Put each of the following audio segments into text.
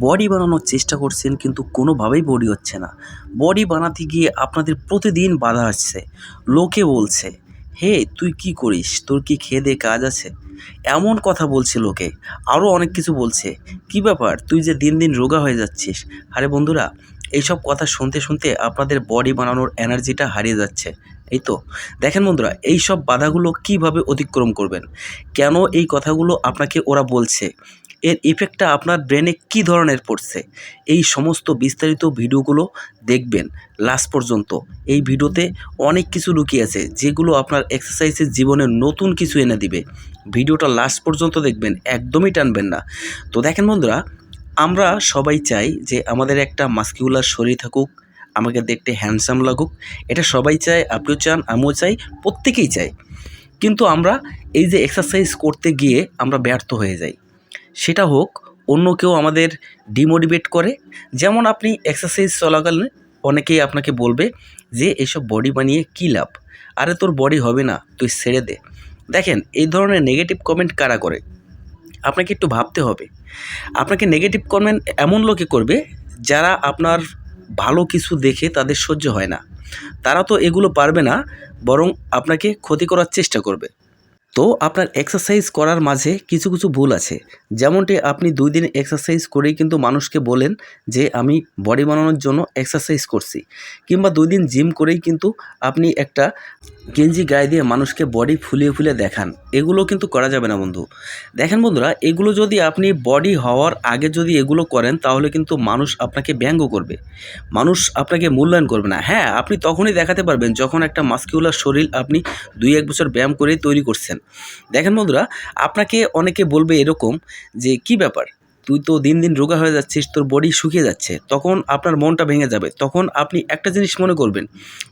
Body বানানোর চেষ্টা করছেন কিন্তু কোনোভাবেই বডি হচ্ছে না। বডি বানাতে গিয়ে আপনাদের প্রতিদিন বাধা আসছে। লোকে বলছে, হে, তুই কি করিস? তোর কি খেয়ে দে কাজ আছে? এমন কথা বলছে লোকে। আরও অনেক কিছু বলছে। কি ব্যাপার? তুই যে দিন দিন রোগা হয়ে যাচ্ছিস? আরে বন্ধুরা, এইসব কথা শুনতে শুনতে আপনাদের বডি বানানোর এনার্জিটা হারিয়ে যাচ্ছে। এই তো, দেখেন বন্ধুরা এই সব বাধাগুলো কীভাবে অতিক্রম করবেন? কেন এই কথাগুলো আপনাকে ওরা বলছে? এর ইফেক্টটা আপনার ব্রেনে কী ধরনের পড়ছে? এই সমস্ত বিস্তারিত ভিডিওগুলো দেখবেন লাস্ট পর্যন্ত। এই ভিডিওতে অনেক কিছু লুকিয়ে আছে, যেগুলো আপনার এক্সারসাইজের জীবনে নতুন কিছু এনে দিবে। ভিডিওটা লাস্ট পর্যন্ত দেখবেন, একদমই টানবেন না। তো দেখেন বন্ধুরা, আমরা সবাই চাই যে আমাদের একটা মাস্কিউলার শরীর থাকুক আমাকে দেখতে হ্যান্ডসাম লাগুক, এটা সবাই চায়, আপনিও চান, আমিও চাই, প্রত্যেকেই চাই কিন্তু আমরা এই যে এক্সারসাইজ করতে গিয়ে আমরা ব্যর্থ হয়ে যাই। সেটা হোক, অন্য কেউ আমাদের ডিমোটিভেট করে। যেমন আপনি এক্সারসাইজ চলাকালীন অনেকেই আপনাকে বলবে যে এইসব বডি বানিয়ে কী লাভ? আরে তোর বডি হবে না, তুই ছেড়ে দে। দেখেন, এই ধরনের নেগেটিভ কমেন্ট কারা করে? আপনাকে একটু ভাবতে হবে। আপনাকে নেগেটিভ কমেন্ট এমন লোকে করবে যারা আপনার ভালো কিছু দেখে তাদের সহ্য হয় না। তারা তো এগুলো পারবে না, বরং আপনাকে ক্ষতি করার চেষ্টা করবে। তো আপনার এক্সারসাইজ করার মাঝে কিছু কিছু ভুল আছে। যেমনটি আপনি দুই দিন এক্সারসাইজ করেই কিন্তু মানুষকে বলেন যে, আমি বডি বানানোর জন্য এক্সারসাইজ করছি। কিংবা দুই দিন জিম করেই কিন্তু আপনি একটা গেঞ্জি গায়ে দিয়ে মানুষকে বডি ফুলিয়ে ফুলিয়ে দেখান। এগুলো কিন্তু করা যাবে না বন্ধু। দেখেন বন্ধুরা, এগুলো যদি আপনি বডি হওয়ার আগে যদি এগুলো করেন, তাহলে কিন্তু মানুষ আপনাকে ব্যঙ্গ করবে। মানুষ আপনাকে মূল্যায়ন করবে না। হ্যাঁ আপনি তখনই দেখাতে পারবেন যখন একটা মাস্কিউলার শরীর আপনি দুই এক বছর ব্যায়াম করে তৈরি করছেন। দেখেন বন্ধুরা আপনাকে অনেকে বলবে এরকম যে কি ব্যাপার? তুই তো দিন দিন রোগা হয়ে যাচ্ছিস, তোর বডি শুকিয়ে যাচ্ছে। তখন আপনার মনটা ভেঙে যাবে। তখন আপনি একটা জিনিস মনে করবেন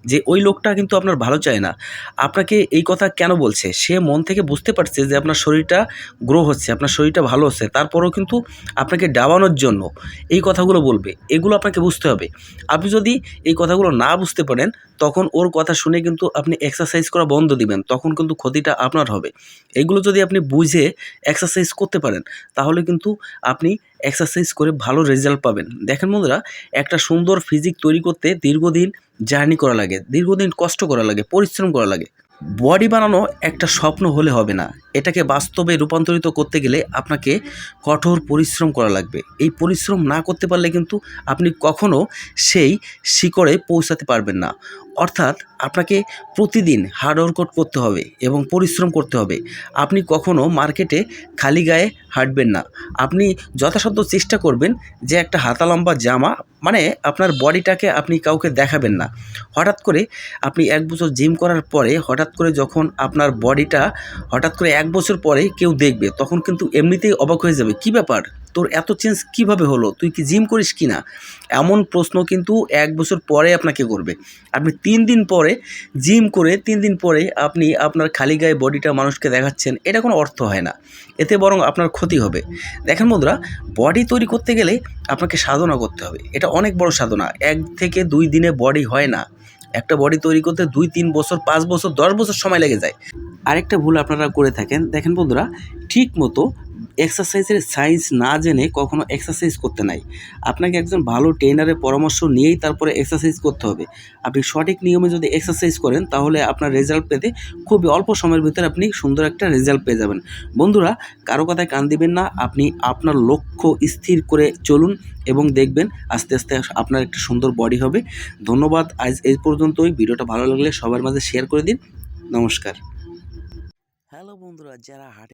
যে, ওই লোকটা কিন্তু আপনার ভালো চায় না। আপনাকে এই কথা কেন বলছে? সে মন থেকে বুঝতে পারছে যে, আপনার শরীরটা গ্রো হচ্ছে, আপনার শরীরটা ভালো হচ্ছে। তারপরেও কিন্তু আপনাকে ডাবানোর জন্য এই কথাগুলো বলবে। এগুলো আপনাকে বুঝতে হবে। আপনি যদি এই কথাগুলো না বুঝতে পারেন, তখন ওর কথা শুনে কিন্তু আপনি এক্সারসাইজ করা বন্ধ দিবেন। তখন কিন্তু ক্ষতিটা আপনার হবে। এগুলো যদি আপনি বুঝে এক্সারসাইজ করতে পারেন, তাহলে কিন্তু আপনি এক্সারসাইজ করে ভালো রেজাল্ট পাবেন। দেখেন বন্ধুরা, একটা সুন্দর ফিজিক তৈরি করতে দীর্ঘদিন জার্নি করা লাগে, দীর্ঘদিন কষ্ট করা লাগে, পরিশ্রম করা লাগে। বডি বানানো একটা স্বপ্ন হলে হবে না। এটাকে বাস্তবে রূপান্তরিত করতে গেলে আপনাকে কঠোর পরিশ্রম করা লাগবে। এই পরিশ্রম না করতে পারলে কিন্তু আপনি কখনো সেই শিকড়ে পৌঁছাতে পারবেন না। অর্থাৎ আপনাকে প্রতিদিন হার্ড ওয়ার্কআউট করতে হবে এবং পরিশ্রম করতে হবে। আপনি কখনো মার্কেটে খালি গায়ে হাঁটবেন না। আপনি যথাসাধ্য চেষ্টা করবেন যে একটা হাতা লম্বা জামা মানে আপনার বডিটাকে আপনি কাউকে দেখাবেন না। হঠাৎ করে আপনি এক বছর জিম করার পরে, হঠাৎ করে যখন আপনার বডিটা, হঠাৎ করে এক বছর পরে কেউ দেখবে, তখন কিন্তু এমনিতেই অবাক হয়ে যাবে। কি ব্যাপার? তোর এত চেঞ্জ কীভাবে হলো? তুই কি জিম করিস কি না? এমন প্রশ্ন কিন্তু এক বছর পরে আপনাকে করবে। আপনি তিন দিন পরে জিম করে তিন দিন পরে আপনি আপনার খালি গায়ে বডিটা মানুষকে দেখাচ্ছেন, এটা কোনো অর্থ হয় না। এতে বরং আপনার ক্ষতি হবে। দেখেন বন্ধুরা বডি তৈরি করতে গেলে আপনাকে সাধনা করতে হবে। এটা অনেক বড় সাধনা। এক থেকে দুই দিনে বডি হয় না। একটা বডি তৈরি করতে দুই, তিন বছর, পাঁচ বছর, দশ বছর সময় লেগে যায়। আরেকটা ভুল আপনারা করে থাকেন। দেখেন বন্ধুরা, ঠিক মতো এক্সারসাইজের সাইন্স না জেনে কখনো এক্সারসাইজ করতে নাই। আপনাকে একজন ভালো ট্রেনারের পরামর্শ নিয়েই তারপরে এক্সারসাইজ করতে হবে। আপনি সঠিক নিয়মে যদি এক্সারসাইজ করেন, তাহলে আপনার রেজাল্ট পেতে খুবই অল্প সময়ের ভিতরে আপনি সুন্দর একটা রেজাল্ট পেয়ে যাবেন। বন্ধুরা, কারও কথায় কান দিবেন না, আপনি আপনার লক্ষ্য স্থির করে চলুন এবং দেখবেন আস্তে আস্তে আপনার একটা সুন্দর বডি হবে। ধন্যবাদ, আজ এই পর্যন্তই। ভিডিওটা ভালো লাগলে সবার মাঝে শেয়ার করে দিন। নমস্কার। হ্যালো বন্ধুরা, যারা হাটে